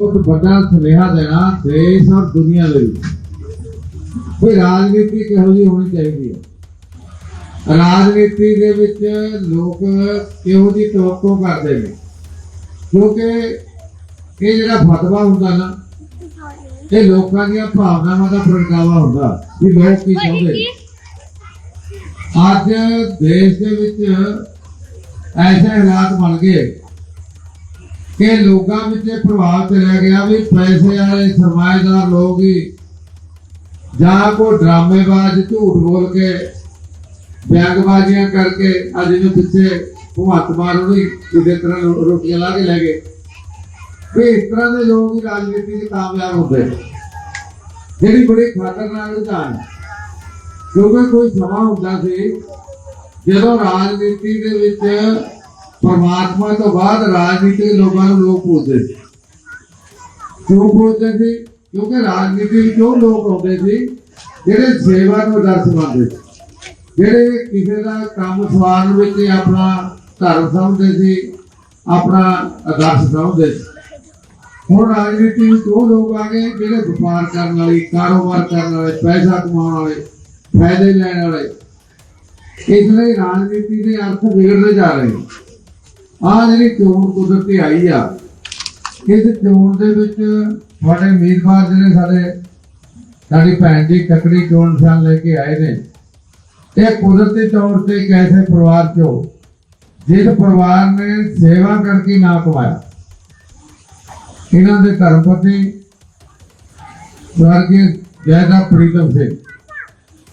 ਬਹੁਤ ਵੱਡਾ ਸੁਨੇਹਾ ਦੇਣਾ ਦੇਸ਼ ਔਰ ਦੁਨੀਆ ਦੇ ਵਿੱਚ। ਕੋਈ ਰਾਜਨੀਤੀ ਕਿਹੋ ਜਿਹੀ ਹੋਣੀ ਚਾਹੀਦੀ ਹੈ? ਰਾਜਨੀਤੀ ਦੇ ਵਿੱਚ ਲੋਕ ਕਿਹੋ ਜਿਹੀ ਤਵੱਕੋ ਕਰਦੇ ਨੇ? ਕਿਉਂਕਿ ਇਹ ਜਿਹੜਾ ਫਤਵਾ ਹੁੰਦਾ ਨਾ ਇਹ ਲੋਕਾਂ ਦੀਆਂ ਭਾਵਨਾਵਾਂ ਦਾ ਪ੍ਰਗਟਾਵਾ ਹੁੰਦਾ ਵੀ ਲੋਕ ਕੀ ਚਾਹੁੰਦੇ। ਅੱਜ ਦੇਸ਼ ਦੇ ਵਿੱਚ ਐਸੇ ਹਾਲਾਤ ਬਣ ਗਏ ਕਿ ਲੋਕਾਂ ਵਿੱਚ ਪ੍ਰਭਾਵ ਚਲਿਆ ਗਿਆ ਵੀ ਪੈਸੇ ਵਾਲੇ, ਸਰਮਾਏਦਾਰ ਲੋਕ ਹੀ ਜਾਂ ਕੋ ਡਰਾਮੇਬਾਜ਼ ਝੂਠ ਬੋਲ ਕੇ ਬਿਆਨਬਾਜ਼ੀਆਂ ਕਰਕੇ ਅੱਜ ਜਿਵੇਂ ਪਿੱਛੇ ਭਗਵੰਤ ਮਾਨ ਨੂੰ ਵੀ ਕਿਸੇ ਤਰ੍ਹਾਂ ਰੋ- ਰੋਟੀਆਂ ਲਾ ਕੇ ਲੈ ਗਏ। ਵੀ ਇਸ ਤਰ੍ਹਾਂ ਦੇ ਲੋਕ ਹੀ ਰਾਜਨੀਤੀ 'ਚ ਕਾਮਯਾਬ ਹੁੰਦੇ ਜਿਹੜੀ ਬੜੀ ਖਤਰਨਾਕ ਰੁਝਾਨ ਹੈ। ਕਿਉਂਕਿ ਕੋਈ ਸਮਾਂ ਹੁੰਦਾ ਸੀ ਜਦੋਂ ਰਾਜਨੀਤੀ ਦੇ ਵਿੱਚ ਪਰਮਾਤਮਾ ਤੋਂ ਬਾਅਦ ਰਾਜਨੀਤੀ ਲੋਕਾਂ ਨੂੰ ਲੋਕ ਪੁੱਛਦੇ ਸੀ। ਕਿਉਂ ਪੁੱਛਦੇ ਸੀ? ਕਿਉਂਕਿ ਰਾਜਨੀਤੀ ਵਿੱਚ ਉਹ ਲੋਕ ਹੁੰਦੇ ਸੀ ਜਿਹੜੇ ਸੇਵਾ ਨੂੰ ਆਦਰਸ਼ ਮੰਨਦੇ ਜਿਹੜੇ ਕਿਸੇ ਦਾ ਕੰਮ ਸਵਾਰਨ ਵਿੱਚ ਆਪਣਾ ਧਰਮ ਸਮਝਦੇ ਸੀ, ਆਪਣਾ ਆਦਰਸ਼ ਸਮਝਦੇ ਸੀ। ਹੁਣ ਰਾਜਨੀਤੀ ਵਿੱਚ ਉਹ ਲੋਕ ਆ ਗਏ ਜਿਹੜੇ ਵਪਾਰ ਕਰਨ ਵਾਲੇ, ਕਾਰੋਬਾਰ ਕਰਨ ਵਾਲੇ, ਪੈਸਾ ਕਮਾਉਣ ਵਾਲੇ, ਫਾਇਦੇ ਲੈਣ ਵਾਲੇ। ਇਸ ਲਈ ਰਾਜਨੀਤੀ ਦੇ ਅਰਥ ਵਿਗੜਦੇ ਜਾ ਰਹੇ ਨੇ। ਆ ਜਿਹੜੀ ਚੋਣ ਕੁਦਰਤੀ ਆਈ ਆ, ਇਸ ਚੋਣ ਦੇ ਵਿੱਚ ਸਾਡੇ ਉਮੀਦਵਾਰ ਜਿਹੜੇ ਸਾਡੇ, ਸਾਡੀ ਭੈਣ ਦੀ ਤਕੜੀ ਚੋਣ ਨਿਸ਼ਾਨ ਲੈ ਕੇ ਆਏ ਨੇ, ਇਹ ਕੁਦਰਤੀ ਤੌਰ ਤੇ ਇੱਕ ਐਸੇ ਪਰਿਵਾਰ ਚੋਂ ਜਿਸ ਪਰਿਵਾਰ ਨੇ ਸੇਵਾ ਕਰਕੇ ਨਾ ਕਮਾਇਆ। ਇਹਨਾਂ ਦੇ ਧਰਮ ਪਤੀ ਸਵਰਗੀ ਜੈਦਾ ਪ੍ਰੀਤਮ ਸਿੰਘ।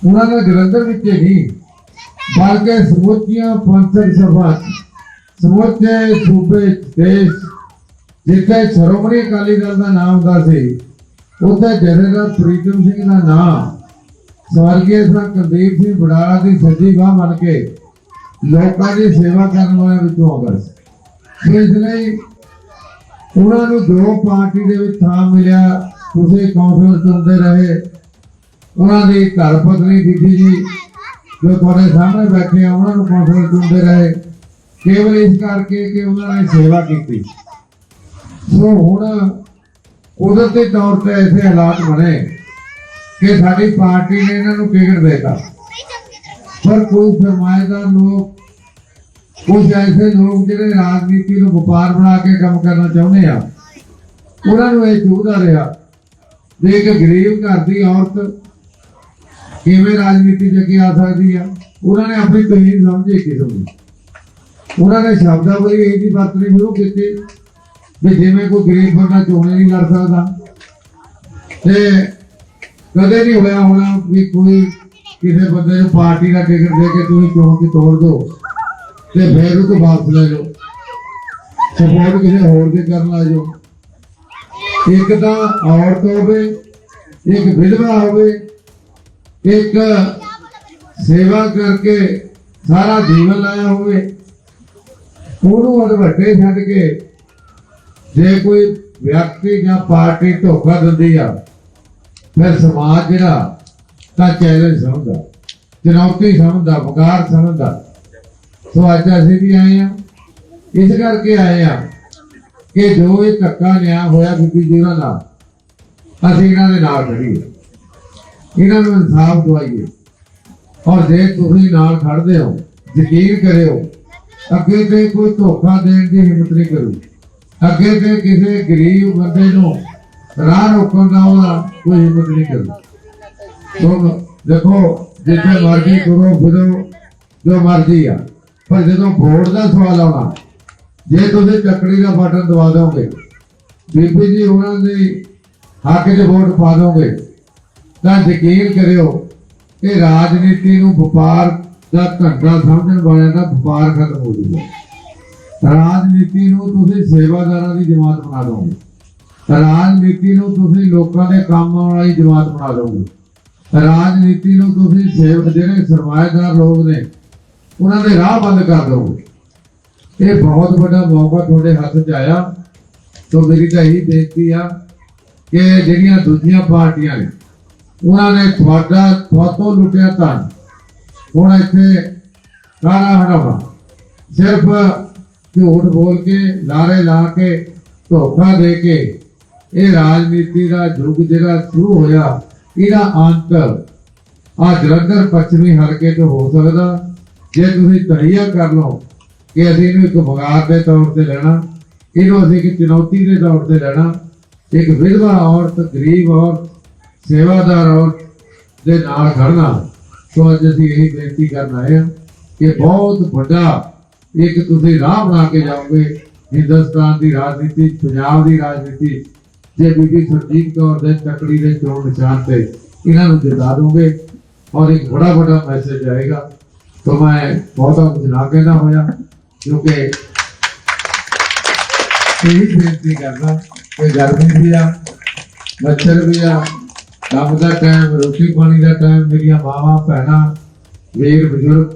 ਉਹਨਾਂ ਦਾ ਜਲੰਧਰ ਵਿੱਚ ਨਹੀਂ ਬਲਕਿ ਸਮੁੱਚੀਆਂ ਪੰਥਕ ਸਭਾ ਸਮੁੱਚੇ ਸੂਬੇ ਦੇਸ਼, ਜਿੱਥੇ ਸ਼੍ਰੋਮਣੀ ਅਕਾਲੀ ਦਲ ਦਾ ਨਾਮ ਹੁੰਦਾ ਸੀ, ਉੱਥੇ ਜਥੇਦਾਰ ਪ੍ਰੀਤਮ ਸਿੰਘ ਦਾ ਨਾਮ ਸਵਰਗੀ ਸਰ ਕੁਲਦੀਪ ਸਿੰਘ ਬੜਾਲਾ ਦੀ ਸੱਜੀ ਬਾਹ ਬਣ ਕੇ ਲੋਕਾਂ ਦੀ ਸੇਵਾ ਕਰਨ ਵਾਲਿਆਂ ਵਿੱਚੋਂ ਆਉਂਦਾ ਸੀ। ਇਸ ਲਈ ਉਹਨਾਂ ਨੂੰ ਜੋ ਪਾਰਟੀ ਦੇ ਵਿੱਚ ਥਾਂ ਮਿਲਿਆ, ਤੁਸੀਂ ਕੌਂਸਲਰ ਚੁਣਦੇ ਰਹੇ। ਉਹਨਾਂ ਦੀ ਘਰ ਪਤਨੀ ਬੀਬੀ ਜੀ ਜੋ ਤੁਹਾਡੇ ਸਾਹਮਣੇ ਬੈਠੇ ਆ, ਉਹਨਾਂ ਨੂੰ ਕੌਂਸਲਰ ਚੁਣਦੇ ਰਹੇ। ਕੇਵਲ ਇਸ ਕਰਕੇ ਕਿ ਉਹਨਾਂ ਨੇ ਸੇਵਾ ਕੀਤੀ। ਸੋ ਹੁਣ ਕੁਦਰਤੀ ਤੌਰ ਤੇ ਐਸੇ ਹਾਲਾਤ ਬਣੇ ਕਿ ਸਾਡੀ ਪਾਰਟੀ ਨੇ ਇਹਨਾਂ ਨੂੰ ਟਿਕਟ ਦੇਤਾ। ਪਰ ਕੋਈ ਸਰਮਾਏਦਾਰ ਲੋਕ, ਕੁਝ ਐਸੇ ਲੋਕ ਜਿਹੜੇ ਰਾਜਨੀਤੀ ਨੂੰ ਵਪਾਰ ਬਣਾ ਕੇ ਕੰਮ ਕਰਨਾ ਚਾਹੁੰਦੇ ਆ, ਉਹਨਾਂ ਨੂੰ ਇਹ ਚੁਭਦਾ ਰਿਹਾ ਵੀ ਇੱਕ ਗਰੀਬ ਘਰ ਦੀ ਔਰਤ ਕਿਵੇਂ ਰਾਜਨੀਤੀ 'ਚ ਅੱਗੇ ਆ ਸਕਦੀ ਆ, ਉਹਨਾਂ ਨੇ ਆਪਣੀ ਤਹੀਨ ਸਮਝੀ ਕਿਸਮ ਦੀ ਉਹਨਾਂ ਨੇ ਸ਼ਬਦਾਵਲੀ ਇਹ ਦੀ ਵਰਤਣੀ ਸ਼ੁਰੂ ਕੀਤੀ। ਵੀ ਜਿਵੇਂ ਕੋਈ ਗਰੀਬ ਬੰਦਾ ਚੋਣ ਨਹੀਂ ਲੜ ਸਕਦਾ। ਤੇ ਕਦੇ ਨਹੀਂ ਹੋਇਆ ਹੋਣਾ ਵੀ ਕੋਈ ਕਿਸੇ ਬੰਦੇ ਨੂੰ ਪਾਰਟੀ ਦਾ ਟਿਕਟ ਦੇ ਕੇ ਤੁਸੀਂ ਚੋਣ ਕੀ ਤੋੜ ਦਿਓ ਤੇ ਫਿਰ ਉਹ ਵਾਪਸ ਲੈ ਜਾਓ ਸਪੋਰਟ ਕਿਸੇ ਹੋਰ ਦੇ ਕਰਨ ਆ ਜਾਓ। ਇੱਕ ਤਾਂ ਔਰਤ ਹੋਵੇ, ਇੱਕ ਵਿਧਵਾ ਹੋਵੇ, ਇੱਕ ਸੇਵਾ ਕਰਕੇ ਸਾਰਾ ਜੀਵਨ ਲਾਇਆ ਹੋਵੇ। ਉਹਨੂੰ ਅਧਵੱਟੇ ਛੱਡ ਕੇ ਜੇ ਕੋਈ ਵਿਅਕਤੀ ਜਾਂ ਪਾਰਟੀ ਧੋਖਾ ਦਿੰਦੀ ਆ, ਫਿਰ ਸਮਾਜ ਜਿਹੜਾ ਤਾਂ ਚੈਲੰਜ ਸਮਝਦਾ, ਚੁਣੌਤੀ ਸਮਝਦਾ, ਵਕਾਰ ਸਮਝਦਾ। ਸੋ ਅੱਜ ਅਸੀਂ ਵੀ ਆਏ ਆ ਇਸ ਕਰਕੇ ਆਏ ਆ ਕਿ ਜੋ ਇਹ ਧੱਕਾ ਨਿਆਂ ਹੋਇਆ ਬੀਬੀ ਜੀ ਨਾਲ, ਅਸੀਂ ਇਹਨਾਂ ਦੇ ਨਾਲ ਖੜੀਏ ਇਹਨਾਂ ਨੂੰ ਇਨਸਾਫ ਦਵਾਈਏ। ਔਰ ਜੇ ਤੁਸੀਂ ਨਾਲ ਖੜਦੇ ਹੋ, ਯਕੀਨ ਕਰਿਓ ਅੱਗੇ ਤੇ ਕੋਈ ਧੋਖਾ ਦੇਣ ਦੀ ਹਿੰਮਤ ਨਹੀਂ ਕਰੂ। ਅੱਗੇ ਤੇ ਕਿਸੇ ਗਰੀਬ ਬੰਦੇ ਨੂੰ ਰਾਹ ਰੋਕਣ ਦਾ ਉਹਦਾ ਕੋਈ ਹਿੰਮਤ ਨਹੀਂ ਕਰੂ। ਸੋ ਦੇਖੋ, ਜਿੱਥੇ ਮਰਜ਼ੀ ਕਰੋ ਫਿਰੋ ਜੋ ਮਰਜ਼ੀ ਆ। ਪਰ ਜਦੋਂ ਵੋਟ ਦਾ ਸਵਾਲ ਆਉਣਾ, ਜੇ ਤੁਸੀਂ ਚੱਕੜੀ ਦਾ ਬਟਨ ਦਬਾ ਦੋਗੇ ਬੀਬੀ ਜੀ ਉਹਨਾਂ ਦੀ ਹੱਕ 'ਚ ਵੋਟ ਪਾ ਦੋਗੇ ਤਾਂ ਯਕੀਨ ਕਰਿਓ ਕਿ ਰਾਜਨੀਤੀ ਨੂੰ ਵਪਾਰ ਦਾ ਧੰਦਾ ਸਮਝਣ ਵਾਲਿਆਂ ਦਾ ਵਪਾਰ ਖਤਮ ਹੋ ਜਾਊਗਾ। ਰਾਜਨੀਤੀ ਨੂੰ ਤੁਸੀਂ ਸੇਵਾਦਾਰਾਂ ਦੀ ਜਮਾਤ ਬਣਾ ਦੋਗੇ। ਰਾਜਨੀਤੀ ਨੂੰ ਤੁਸੀਂ ਲੋਕਾਂ ਦੇ ਕੰਮ ਆਉਣ ਵਾਲੀ ਜਮਾਤ ਬਣਾ ਦੋਗੇ। ਰਾਜਨੀਤੀ ਨੂੰ ਤੁਸੀਂ ਸੇਵ ਜਿਹੜੇ ਸਰਮਾਏਦਾਰ ਲੋਕ ਨੇ, ਉਹਨਾਂ ਦੇ ਰਾਹ ਬੰਦ ਕਰ ਦੋਗੇ। ਇਹ ਬਹੁਤ ਵੱਡਾ ਮੌਕਾ ਤੁਹਾਡੇ ਹੱਥ 'ਚ ਆਇਆ। ਤੋਂ ਮੇਰੀ ਤਾਂ ਇਹੀ ਬੇਨਤੀ ਆ ਕਿ ਜਿਹੜੀਆਂ ਦੂਜੀਆਂ ਪਾਰਟੀਆਂ ਨੇ, ਉਹਨਾਂ ਨੇ ਤੁਹਾਡਾ, ਤੁਹਾਤੋਂ ਲੁੱਟਿਆ ਤਾਂ ਹੁਣ ਇੱਥੇ ਸਾਰਾ ਹਟਾਵਾ ਸਿਰਫ ਝੂਠ ਬੋਲ ਕੇ ਲਾਰੇ ਲਾ ਕੇ, ਧੋਖਾ ਦੇ ਕੇ, ਇਹ ਰਾਜਨੀਤੀ ਦਾ ਯੁੱਗ ਜਿਹੜਾ ਸ਼ੁਰੂ ਹੋਇਆ, ਇਹਦਾ ਅੰਤ ਆ ਜਲੰਧਰ ਪੱਛਮੀ ਹਲਕੇ ਤੋਂ ਹੋ ਸਕਦਾ। ਜੇ ਤੁਸੀਂ ਤਹੀਆ ਕਰ ਲਓ ਕਿ ਅਸੀਂ ਇਹਨੂੰ ਇੱਕ ਵਗਾਰ ਦੇ ਤੌਰ ਤੇ ਲੈਣਾ, ਇਹਨੂੰ ਅਸੀਂ ਇੱਕ ਚੁਣੌਤੀ ਦੇ ਤੌਰ ਤੇ ਲੈਣਾ, ਇੱਕ ਵਿਧਵਾ ਔਰਤ, ਗਰੀਬ ਔਰਤ, ਸੇਵਾਦਾਰ ਔਰਤ ਦੇ ਨਾਲ ਖੜਨਾ ਸੋ ਅੱਜ ਅਸੀਂ ਇਹੀ ਬੇਨਤੀ ਕਰਨ ਆਏ ਹਾਂ ਕਿ ਬਹੁਤ ਵੱਡਾ ਇੱਕ ਤੁਸੀਂ ਰਾਹ ਬਣਾ ਕੇ ਜਾਓਗੇ ਹਿੰਦੁਸਤਾਨ ਦੀ ਰਾਜਨੀਤੀ, ਪੰਜਾਬ ਦੀ ਰਾਜਨੀਤੀ, ਜੇ ਬੀਬੀ ਸੁਰਜੀਤ ਕੌਰ ਦੇ ਤਕੜੀ ਦੇ ਚੋਣ ਨਿਸ਼ਾਨ ਤੇ ਇਹਨਾਂ ਨੂੰ ਜਿਤਾ ਦੋਗੇ ਔਰ ਇੱਕ ਬੜਾ ਵੱਡਾ ਮੈਸੇਜ ਆਏਗਾ। तो मैं ਬਹੁਤਾ ਕੁਝ ਨਾ ਕਹਿਣਾ ਹੋਇਆ, ਕਿਉਂਕਿ ਇਹ ਬੇਨਤੀ ਕਰਨਾ ਕਿ ਗਰਮੀ ਵੀ ਆ, ਮੱਛਰ ਵੀ ਆ ਕੰਮ ਦਾ ਟਾਈਮ, ਰੋਟੀ ਪਾਣੀ ਦਾ ਟਾਈਮ, ਮੇਰੀਆਂ ਮਾਵਾਂ, ਭੈਣਾਂ, ਵੀਰ, ਬਜ਼ੁਰਗ,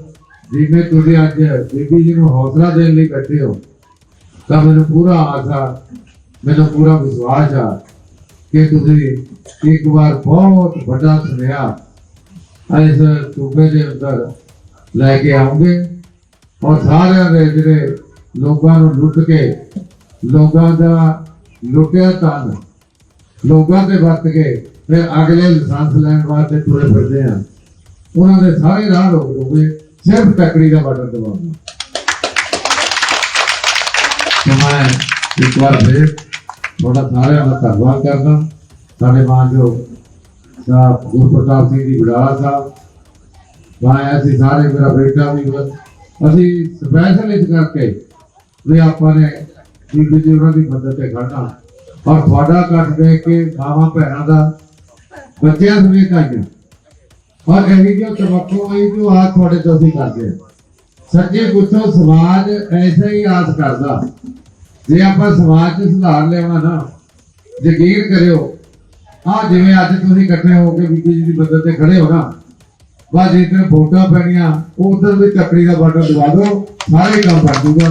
ਜਿਵੇਂ ਤੁਸੀਂ ਅੱਜ ਬੀਬੀ ਜੀ ਨੂੰ ਹੌਸਲਾ ਦੇਣ ਲਈ ਬੈਠੇ ਹੋ, ਤਾਂ ਮੈਨੂੰ ਪੂਰਾ ਆਸਾ ਮੈਨੂੰ ਪੂਰਾ ਵਿਸ਼ਵਾਸ ਆ ਕਿ ਤੁਸੀਂ ਇੱਕ ਵਾਰ ਬਹੁਤ ਵੱਡਾ ਸੁਨੇਹਾ ਇਸ ਸੂਬੇ ਦੇ ਅੰਦਰ ਲੈ ਕੇ ਆਉਂਗੇ ਔਰ ਸਾਰਿਆਂ ਦੇ ਜਿਹੜੇ ਲੋਕਾਂ ਨੂੰ ਲੁੱਟ ਕੇ, ਲੋਕਾਂ ਦਾ ਲੁੱਟਿਆ ਧਨ ਲੋਕਾਂ ਦੇ ਵਰਤ ਕੇ ਫਿਰ ਅਗਲੇ ਲਾਇਸੈਂਸ ਲੈਣ ਵਾਸਤੇ ਤੁਰੇ ਫਿਰਦੇ ਆ। ਉਹਨਾਂ ਦੇ ਸਾਰੇ ਰਾਹ ਰੋਕ ਦੋਗੇ ਸਿਰਫ ਟੱਕਰੀ ਦਾ ਬਾਰਡਰ ਦਬਾਉਣਾ। ਮੈਂ ਇੱਕ ਵਾਰ ਫਿਰ ਤੁਹਾਡਾ ਸਾਰਿਆਂ ਦਾ ਧੰਨਵਾਦ ਕਰਦਾ। ਸਾਡੇ ਮਾਨਯੋਗ ਸਾਹਿਬ ਗੁਰਪ੍ਰਤਾਪ ਸਿੰਘ ਜੀ ਬੁਢਾਲਾ ਸਾਹਿਬ ਮੈਂ ਅਸੀਂ ਸਾਰੇ ਮੇਰਾ ਬੇਟਾ ਵੀ ਅਸੀਂ ਸਪੈਸ਼ਲ ਇਸ ਕਰਕੇ ਵੀ ਆਪਾਂ ਨੇ ਬੀਬੀ ਜੀ ਉਹਨਾਂ ਦੀ ਮਦਦ ਤੇ ਖੜਨਾ ਔਰ ਤੁਹਾਡਾ ਕੱਟ ਦੇ ਕੇ ਮਾਵਾਂ ਭੈਣਾਂ ਦਾ ਬੱਚਿਆਂ ਸਮੇਤ ਆਈਆਂ ਔਰ ਇਹ ਜੋ ਤਵੱਕੋ ਹੈ ਜੋ ਆ ਤੁਹਾਡੇ ਤੋਂ ਅਸੀਂ ਕਰਦੇ ਸੱਚੇ ਪੁੱਛੋ, ਸਮਾਜ ਐਸਾ ਹੀ ਆਸ ਕਰਦਾ। ਜੇ ਆਪਾਂ ਸਮਾਜ 'ਚ ਸੁਧਾਰ ਲਿਆਉਣਾ ਨਾ, ਯਕੀਨ ਕਰਿਓ ਆ ਜਿਵੇਂ ਅੱਜ ਤੁਸੀਂ ਇਕੱਠੇ ਹੋ ਕੇ ਬੀਬੀ ਜੀ ਦੀ ਮਦਦ ਤੇ ਖੜੇ ਹੋ ਨਾ, ਬਸ ਜਿੱਦਾਂ ਵੋਟਾਂ ਪੈਣੀਆਂ, ਉਧਰ ਵੀ ਚੱਕਰੀ ਦਾ ਬਾਰਡਰ ਦਵਾ ਦਿਓ, ਸਾਰੇ ਕੰਮ ਬਣ ਜੂਗਾ